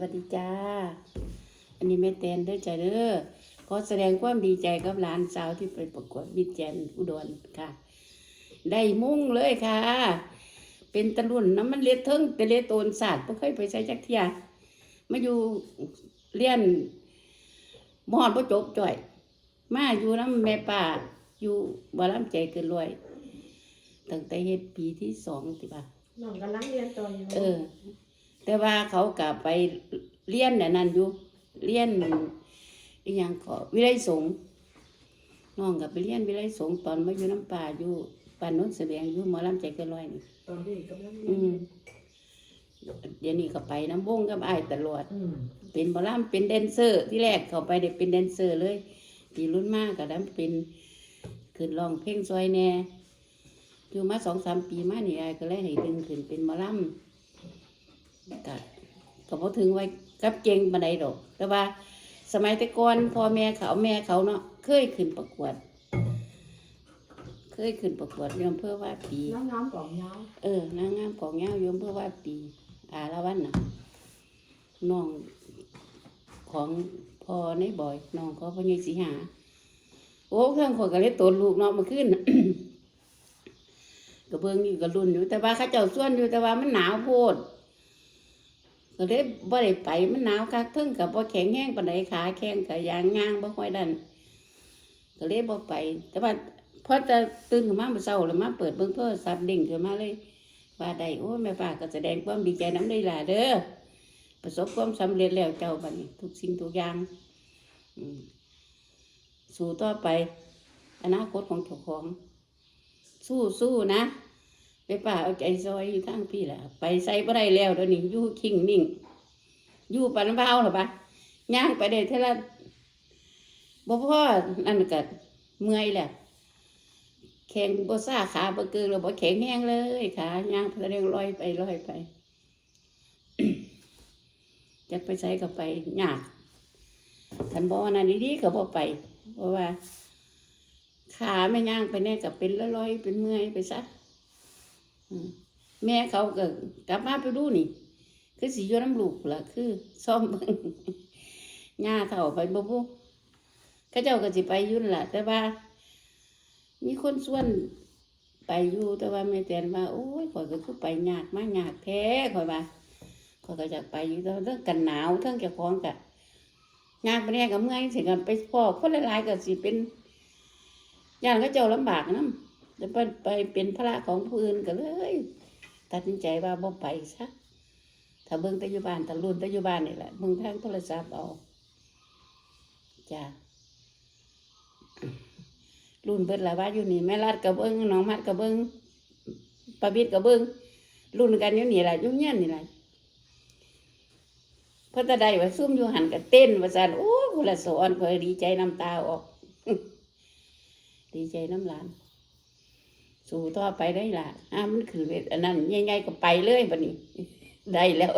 วัสดีจ้า อันนี้แม่แตนเด้อจ้าเด้อขอแสดงความดีใจกับหลานสาวที่ไปประกวดมิตรแจนอุดรค่ะ ได้มุ่งเลยค่ะ เป็นตะลุ่นน้ำมันเล็ดเทิงแต่เล็ดโตนศาสตร์บ่เคยไปใช้จักเทียมาอยู่เรียนมอดบ่จบจ่อย มาอยู่น้ำแม่ป่าอยู่บ่ลำใจเกินร้อยตั้งแต่เฮ็ดปีที่สองติบ่าน้องกำลังเรียนต่ออยู่เออ แต่ว่าเขากลับไปเรียนน่ะนั่นอยู่เรียนอีหยังก็วิไลสงฆ์น้องกับไปเรียนวิไลสงฆ์ตอนมาอยู่น้ำป่าอยู่ป่านโน้นเสบียงอยู่หมอลำใจเกินร้อยนี่ตอนนี้กำลังเรียอืนมเดี๋ยวนี้ก็ไปน้ำวงกับอ้ายตลอด อืมเป็นหมอลำเป็นแดนเซอร์ที่แรกเขาไปเด็กเป็นแดนเซอร์เลยปีรุ่นมากก็ดันเป็นขึ้นร้องเพลงซอยแหน่อยู่มาสองสามปีมานี่อ้ายก็เลยให้ดึงขึ้นเป็นหมอลำก็ ก็พอถึงไว้กับเก่งบันไดดอก แต่ว่า สมัยแต่ก่อนพ่อแม่เขาแม่เขาเนาะเคยขึ้นประกวด เคยขึ้นประกวดอยอำเพื่อว่าปีน้ำน้ำกล่องยาวเออนางงามของเงาโยมเพื่อว่าปี อาละวันน่ะน้องของพ่อในบ่อยน้องเขาพญสีหา โอ้เครื่องคนก็เลยตนลูกเนาะมาขึ้น ก็เบิ่งอยู่ก็รุ่นอยู่แต่ว่าเข้าเจ้าส่วนอยู่แต่ว่ามันหนาวโพด ก็เลยบ่ได้ไปมันหนาวคักทึ่งกับบ่แข็งแห้งปานใดขาแข็งกับยางย่างบ่ค่อยดันก็เลยบ่ไป แต่ว่าพอจะตื่นขึ้นมาเมื่อเช้าแล้วมาเปิดเบิ่งโทรศัพท์เด้งขึ้นมาเลย ว่าได้โอ้แม่ป้าก็แสดงความดีใจน้ำได้ล่ะเด้อประสบความสำเร็จแล้วเจ้าบัดนี้ทุกสิ่งทุกอย่างอืมสู้ต่อไป อนาคตของเจ้าของ สู้สู้นะ แม่ป้าเอาใจซอยอยู่ทางพี่แหละไปใส่บ่ได้แล้วเดี๋ยวนี้อยู่คิงนิ่ง อยู่ปันเบาหรอปะย่างไปได้เท่าละบ่พ่อนั่นก็เมื่อยแหละแข็งบ่ซ่าขาบ่เกินแล้วบ่แข็งแห้งเลยขาย่างเพลงลอยไปลอยไปจะไปใส่ก็ไปยากท่านบอกว่านั่นดีๆก็บ่ไป เพราะว่า ขาไม่ย่างไปแน่ก็เป็นลอยเป็นเมื่อยไปซะ แม่เขาก็กลับมาไปดูนี่ คือสิอยู่น้ำลูกล่ะ คือซ่อมเบิ่งย่าเฒ่าไปบ่บุเขาเจ้าก็สิไปยุ่นล่ะ แต่ว่า มีคนส่วนไปอยู่แต่ว่าแม่แตนว่าโอ้ยข่อยก็คือไปยากมากยากแท้ข่อยว่าข่อยก็จะไปอยู่ต่ว่าเรื่องกันหนาวเรื่องเจ้าของกะยากไปแน่กับเมื่อยสิกันไปพ่อคนหลายๆก็สิเป็นย่านเขาเจ้าลำบากนํ จะไปไปเป็นพระของผู้อื่นก็เลย ตัดสินใจว่าบ่ไปซะถ้าเบิ่งแต่อยู่บ้านตะลุนแต่อยู่บ้านนี่แหละเบิ่งทางโทรศัพท์เอาจ้ารุ่นเบิดละว่าอยู่นี่แม่รัดกับเบิ้งน้องมัดกับเบิ้งปาบิดกับเบิ้งรุ่นกันอยู่นี่แหละยุ่งเงี้ยนนี่แหละพระตาใดว่าซุ่มอยู่หันกับเต้นว่าสันโอ้คนละสอนคอยดีใจน้ำตาออก ดีใจน้ำหลาน สู่ต่อไปได้ล่ะอ้ามันคือเวทอันนั้นใหญ่ๆก็ไปเลยบัดนี้ ได้แล้ว